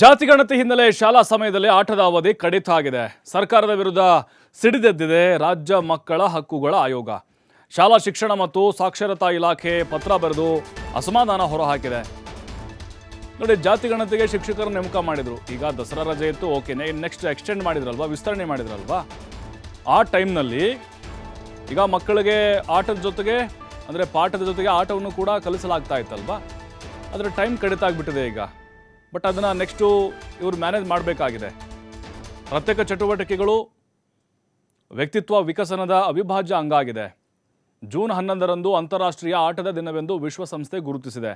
ಜಾತಿಗಣತಿ ಹಿನ್ನೆಲೆ ಶಾಲಾ ಸಮಯದಲ್ಲಿ ಆಟದ ಅವಧಿ ಕಡಿತ ಆಗಿದೆ. ಸರ್ಕಾರದ ವಿರುದ್ಧ ಸಿಡಿದೆದ್ದಿದೆ ರಾಜ್ಯ ಮಕ್ಕಳ ಹಕ್ಕುಗಳ ಆಯೋಗ. ಶಾಲಾ ಶಿಕ್ಷಣ ಮತ್ತು ಸಾಕ್ಷರತಾ ಇಲಾಖೆ ಪತ್ರ ಬರೆದು ಅಸಮಾಧಾನ ಹೊರಹಾಕಿದೆ. ನೋಡಿ ಜಾತಿ ಗಣತಿಗೆ ಶಿಕ್ಷಕರು ನೇಮಕ ಮಾಡಿದ್ರು. ಈಗ ದಸರಾ ರಜೆ ಇತ್ತು, ಓಕೆ ನೆಕ್ಸ್ಟ್ ಎಕ್ಸ್ಟೆಂಡ್ ಮಾಡಿದ್ರಲ್ವಾ, ವಿಸ್ತರಣೆ ಮಾಡಿದ್ರಲ್ವಾ? ಆ ಟೈಮ್ನಲ್ಲಿ ಈಗ ಮಕ್ಕಳಿಗೆ ಆಟದ ಜೊತೆಗೆ, ಅಂದರೆ ಪಾಠದ ಜೊತೆಗೆ ಆಟವನ್ನು ಕೂಡ ಕಲಿಸಲಾಗ್ತಾ ಇತ್ತಲ್ವಾ? ಅದರ ಟೈಮ್ ಕಡಿತ ಆಗಿಬಿಟ್ಟಿದೆ ಈಗ. ಬಟ್ ಅದನ್ನು ನೆಕ್ಸ್ಟು ಇವರು ಮ್ಯಾನೇಜ್ ಮಾಡಬೇಕಾಗಿದೆ. ಪ್ರತ್ಯೇಕ ಚಟುವಟಿಕೆಗಳು ವ್ಯಕ್ತಿತ್ವ ವಿಕಸನದ ಅವಿಭಾಜ್ಯ ಅಂಗ ಆಗಿದೆ ಜೂನ್ ಹನ್ನೊಂದರಂದು ಅಂತಾರಾಷ್ಟ್ರೀಯ ಆಟದ ದಿನವೆಂದು ವಿಶ್ವಸಂಸ್ಥೆ ಗುರುತಿಸಿದೆ.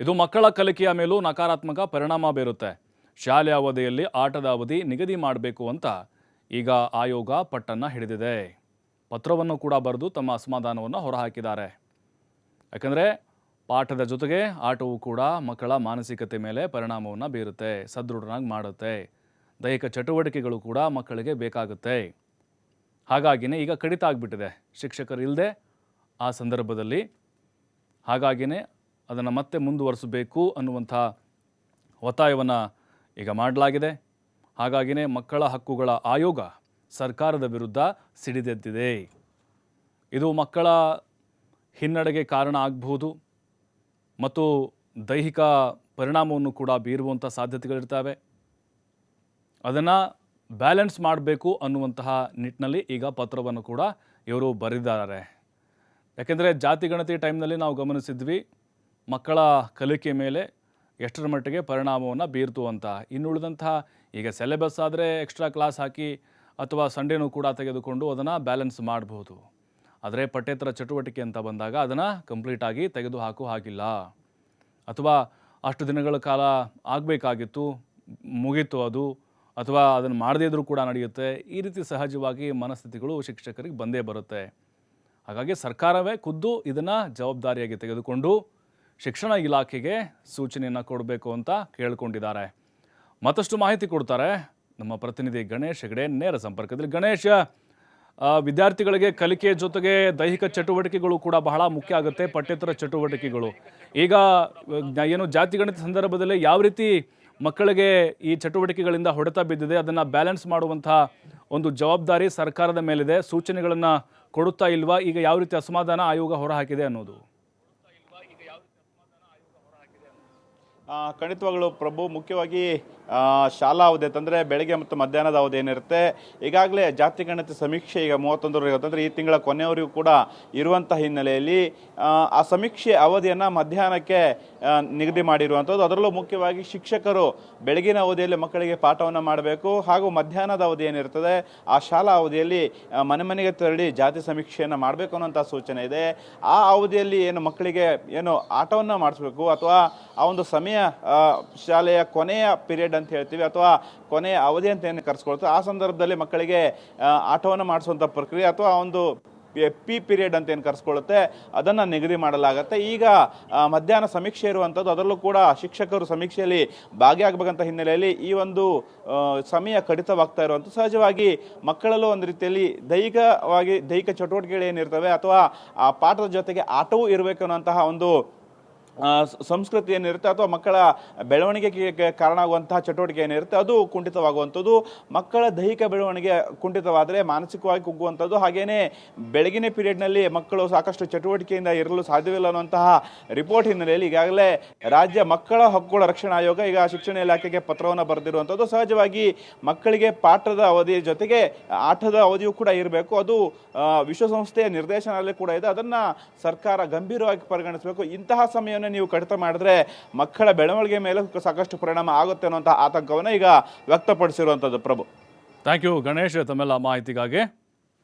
ಇದು ಮಕ್ಕಳ ಕಲಿಕೆಯ ಮೇಲೂ ನಕಾರಾತ್ಮಕ ಪರಿಣಾಮ ಬೀರುತ್ತೆ. ಶಾಲೆ ಅವಧಿಯಲ್ಲಿ ಆಟದ ಅವಧಿ ನಿಗದಿ ಮಾಡಬೇಕು ಅಂತ ಈಗ ಆಯೋಗ ಪಟ್ಟನ್ನು ಹಿಡಿದಿದೆ. ಪತ್ರವನ್ನು ಕೂಡ ಬರೆದು ತಮ್ಮ ಅಸಮಾಧಾನವನ್ನು ಹೊರಹಾಕಿದ್ದಾರೆ. ಯಾಕಂದರೆ ಪಾಠದ ಜೊತೆಗೆ ಆಟವು ಕೂಡ ಮಕ್ಕಳ ಮಾನಸಿಕತೆ ಮೇಲೆ ಪರಿಣಾಮವನ್ನು ಬೀರುತ್ತೆ, ಸದೃಢನಾಗಿ ಮಾಡುತ್ತೆ. ದೈಹಿಕ ಚಟುವಟಿಕೆಗಳು ಕೂಡ ಮಕ್ಕಳಿಗೆ ಬೇಕಾಗುತ್ತೆ. ಹಾಗಾಗಿನೇ ಈಗ ಕಡಿತ ಆಗಿಬಿಟ್ಟಿದೆ. ಶಿಕ್ಷಕರು ಇಲ್ಲದೆ ಆ ಸಂದರ್ಭದಲ್ಲಿ. ಹಾಗಾಗಿನೇ ಅದನ್ನು ಮತ್ತೆ ಮುಂದುವರಿಸಬೇಕು ಅನ್ನುವಂಥ ಒತ್ತಾಯವನ್ನು ಈಗ ಮಾಡಲಾಗಿದೆ. ಹಾಗಾಗಿನೇ ಮಕ್ಕಳ ಹಕ್ಕುಗಳ ಆಯೋಗ ಸರ್ಕಾರದ ವಿರುದ್ಧ ಸಿಡಿದೆದ್ದಿದೆ ಇದು ಮಕ್ಕಳ ಹಿನ್ನಡೆಗೆ ಕಾರಣ ಆಗಬಹುದು. ಮತ್ತು ದೈಹಿಕ ಪರಿಣಾಮವನ್ನು ಕೂಡ ಬೀರುವಂಥ ಸಾಧ್ಯತೆಗಳಿರ್ತವೆ. ಅದನ್ನು ಬ್ಯಾಲೆನ್ಸ್ ಮಾಡಬೇಕು ಅನ್ನುವಂತಹ ನಿಟ್ಟಿನಲ್ಲಿ ಈಗ ಪತ್ರವನ್ನು ಕೂಡ ಇವರು ಬರೆದಿದ್ದಾರೆ. ಯಾಕೆಂದರೆ ಜಾತಿ ಗಣತಿ ಟೈಮ್ನಲ್ಲಿ ನಾವು ಗಮನಿಸಿದ್ವಿ, ಮಕ್ಕಳ ಕಲಿಕೆ ಮೇಲೆ ಎಷ್ಟರ ಮಟ್ಟಿಗೆ ಪರಿಣಾಮವನ್ನು ಬೀರ್ತು ಅಂತ. ಇನ್ನುಳಿದಂತಹ ಈಗ ಸೆಲೆಬಸ್ ಆದರೆ ಎಕ್ಸ್ಟ್ರಾ ಕ್ಲಾಸ್ ಹಾಕಿ ಅಥವಾ ಸಂಡೇನೂ ಕೂಡ ತೆಗೆದುಕೊಂಡು ಅದನ್ನು ಬ್ಯಾಲೆನ್ಸ್ ಮಾಡಬಹುದು. ಆದರೆ ಪಠ್ಯೇತರ ಚಟುವಟಿಕೆ ಅಂತ ಬಂದಾಗ ಅದನ್ನು ಕಂಪ್ಲೀಟಾಗಿ ತೆಗೆದು ಹಾಕು ಹಾಗಿಲ್ಲ. ಅಥವಾ ಅಷ್ಟು ದಿನಗಳ ಕಾಲ ಆಗಬೇಕಾಗಿತ್ತು, ಮುಗೀತು ಅದು, ಅಥವಾ ಅದನ್ನು ಮಾಡದೇ ಇದ್ರೂ ಕೂಡ ನಡೆಯುತ್ತೆ, ಈ ರೀತಿ ಸಹಜವಾಗಿ ಮನಸ್ಥಿತಿಗಳು ಶಿಕ್ಷಕರಿಗೆ ಬಂದೇ ಬರುತ್ತೆ. ಹಾಗಾಗಿ ಸರ್ಕಾರವೇ ಖುದ್ದು ಇದನ್ನು ಜವಾಬ್ದಾರಿಯಾಗಿ ತೆಗೆದುಕೊಂಡು ಶಿಕ್ಷಣ ಇಲಾಖೆಗೆ ಸೂಚನೆಯನ್ನು ಕೊಡಬೇಕು ಅಂತ ಕೇಳ್ಕೊಂಡಿದ್ದಾರೆ. ಮತ್ತಷ್ಟು ಮಾಹಿತಿ ಕೊಡ್ತಾರೆ ನಮ್ಮ ಪ್ರತಿನಿಧಿ ಗಣೇಶ್ ಹೆಗಡೆ, ನೇರ ಸಂಪರ್ಕದಲ್ಲಿ ಗಣೇಶ್. ವಿದ್ಯಾರ್ಥಿಗಳಿಗೆ ಕಲಿಕೆ ಜೊತೆಗೆ ದೈಹಿಕ ಚಟುವಟಿಕೆಗಳು ಕೂಡ ಬಹಳ ಮುಖ್ಯ ಆಗುತ್ತೆ, ಪಠ್ಯೇತರ ಚಟುವಟಿಕೆಗಳು. ಈಗ ಏನು ಜಾತಿಗಣಿತ ಸಂದರ್ಭದಲ್ಲಿ ಯಾವ ರೀತಿ ಮಕ್ಕಳಿಗೆ ಈ ಚಟುವಟಿಕೆಗಳಿಂದ ಹೊಡೆತ ಬಿದ್ದಿದೆ, ಅದನ್ನು ಬ್ಯಾಲೆನ್ಸ್ ಮಾಡುವಂಥ ಒಂದು ಜವಾಬ್ದಾರಿ ಸರ್ಕಾರದ ಮೇಲಿದೆ, ಸೂಚನೆಗಳನ್ನು ಕೊಡುತ್ತಾ ಇಲ್ವಾ, ಈಗ ಯಾವ ರೀತಿ ಅಸಮಾಧಾನ ಆಯೋಗ ಹೊರಹಾಕಿದೆ ಅನ್ನೋದು ಆ, ಖಂಡಿತವಾಗ್ಲೂ ಪ್ರಭು ಮುಖ್ಯವಾಗಿ ಶಾಲಾ ಅವಧಿ ಅಂತಂದರೆ ಬೆಳಗ್ಗೆ ಮತ್ತು ಮಧ್ಯಾಹ್ನದ ಅವಧಿ ಏನಿರುತ್ತೆ. ಈಗಾಗಲೇ ಜಾತಿ ಗಣತಿ ಸಮೀಕ್ಷೆ ಈಗ ಮೂವತ್ತೊಂದರವರೆಗೆ ಅಂತಂದರೆ ಈ ತಿಂಗಳ ಕೊನೆಯವರೆಗೂ ಕೂಡ ಇರುವಂಥ ಹಿನ್ನೆಲೆಯಲ್ಲಿ ಆ, ಸಮೀಕ್ಷೆ ಅವಧಿಯನ್ನು ಮಧ್ಯಾಹ್ನಕ್ಕೆ ನಿಗದಿ ಮಾಡಿರುವಂಥದ್ದು ಅದರಲ್ಲೂ ಮುಖ್ಯವಾಗಿ ಶಿಕ್ಷಕರು ಬೆಳಗಿನ ಅವಧಿಯಲ್ಲಿ ಮಕ್ಕಳಿಗೆ ಪಾಠವನ್ನು ಮಾಡಬೇಕು. ಹಾಗೂ ಮಧ್ಯಾಹ್ನದ ಅವಧಿ ಏನಿರ್ತದೆ ಆ ಶಾಲಾ ಅವಧಿಯಲ್ಲಿ ಮನೆ ಮನೆಗೆ ತೆರಳಿ ಜಾತಿ ಸಮೀಕ್ಷೆಯನ್ನು ಮಾಡಬೇಕು ಅನ್ನೋಂಥ ಸೂಚನೆ ಇದೆ. ಆ ಅವಧಿಯಲ್ಲಿ ಏನು ಮಕ್ಕಳಿಗೆ ಏನು ಆಟವನ್ನು ಮಾಡಿಸ್ಬೇಕು ಅಥವಾ ಆ ಒಂದು ಸಮಯ ಶಾಲೆಯ ಕೊನೆಯ ಪೀರಿಯಡ್ ಅಂತ ಹೇಳ್ತೀವಿ, ಅಥವಾ ಕೊನೆಯ ಅವಧಿ ಅಂತ ಏನು ಕರೆಸ್ಕೊಳ್ತೀವಿ, ಆ ಸಂದರ್ಭದಲ್ಲಿ ಮಕ್ಕಳಿಗೆ ಆಟವನ್ನು ಮಾಡಿಸುವಂಥ ಪ್ರಕ್ರಿಯೆ ಅಥವಾ ಒಂದು ಪಿ ಪೀರಿಯಡ್ ಅಂತ ಏನು ಕರೆಸ್ಕೊಳ್ಳುತ್ತೆ ಅದನ್ನು ನಿಗದಿ ಮಾಡಲಾಗುತ್ತೆ. ಈಗ ಮಧ್ಯಾಹ್ನ ಸಮೀಕ್ಷೆ ಇರುವಂಥದ್ದು ಅದರಲ್ಲೂ ಕೂಡ ಶಿಕ್ಷಕರು ಸಮೀಕ್ಷೆಯಲ್ಲಿ ಭಾಗಿಯಾಗಬೇಕಂತ ಹಿನ್ನೆಲೆಯಲ್ಲಿ ಈ ಒಂದು ಸಮಯ ಕಡಿತವಾಗ್ತಾ ಇರುವಂಥ ಸಹಜವಾಗಿ ಮಕ್ಕಳಲ್ಲೂ ಒಂದು ರೀತಿಯಲ್ಲಿ ದೈಹಿಕವಾಗಿ, ದೈಹಿಕ ಚಟುವಟಿಕೆಗಳು ಏನಿರ್ತವೆ ಅಥವಾ ಆ ಪಾಠದ ಜೊತೆಗೆ ಆಟವೂ ಇರಬೇಕು ಅನ್ನೋಂತಹ ಒಂದು ಸಂಸ್ಕೃತಿ ಏನಿರುತ್ತೆ ಅಥವಾ ಮಕ್ಕಳ ಬೆಳವಣಿಗೆಗೆ ಕಾರಣ ಆಗುವಂತಹ ಚಟುವಟಿಕೆ ಏನಿರುತ್ತೆ ಅದು ಕುಂಠಿತವಾಗುವಂಥದ್ದು. ಮಕ್ಕಳ ದೈಹಿಕ ಬೆಳವಣಿಗೆ ಕುಂಠಿತವಾದರೆ ಮಾನಸಿಕವಾಗಿ ಕುಗ್ಗುವಂಥದ್ದು. ಹಾಗೇನೆ ಬೆಳಗಿನ ಪೀರಿಯಡ್ನಲ್ಲಿ ಮಕ್ಕಳು ಸಾಕಷ್ಟು ಚಟುವಟಿಕೆಯಿಂದ ಇರಲು ಸಾಧ್ಯವಿಲ್ಲ ಅನ್ನುವಂತಹ ರಿಪೋರ್ಟ್ ಹಿನ್ನೆಲೆಯಲ್ಲಿ ಈಗಾಗಲೇ ರಾಜ್ಯ ಮಕ್ಕಳ ಹಕ್ಕುಗಳ ರಕ್ಷಣಾ ಆಯೋಗ ಈಗ ಶಿಕ್ಷಣ ಇಲಾಖೆಗೆ ಪತ್ರವನ್ನು ಬರೆದಿರುವಂಥದ್ದು. ಸಹಜವಾಗಿ ಮಕ್ಕಳಿಗೆ ಪಾಠದ ಅವಧಿಯ ಜೊತೆಗೆ ಆಟದ ಅವಧಿಯೂ ಕೂಡ ಇರಬೇಕು. ಅದು ವಿಶ್ವಸಂಸ್ಥೆಯ ನಿರ್ದೇಶನದಲ್ಲಿ ಕೂಡ ಇದೆ. ಅದನ್ನು ಸರ್ಕಾರ ಗಂಭೀರವಾಗಿ ಪರಿಗಣಿಸಬೇಕು. ಇಂತಹ ಸಮಯವನ್ನು ನೀವು ಕಡಿತ ಮಾಡಿದ್ರೆ ಮಕ್ಕಳ ಬೆಳವಣಿಗೆ ಮೇಲೆ ಸಾಕಷ್ಟು ಪರಿಣಾಮ ಆಗುತ್ತೆ ಅನ್ನೋಂಥ ಆತಂಕವನ್ನು ಈಗ ವ್ಯಕ್ತಪಡಿಸಿರುವಂಥದ್ದು ಪ್ರಭು. ಥ್ಯಾಂಕ್ ಯು ಗಣೇಶ್, ತಮ್ಮೆಲ್ಲ ಮಾಹಿತಿಗಾಗಿ.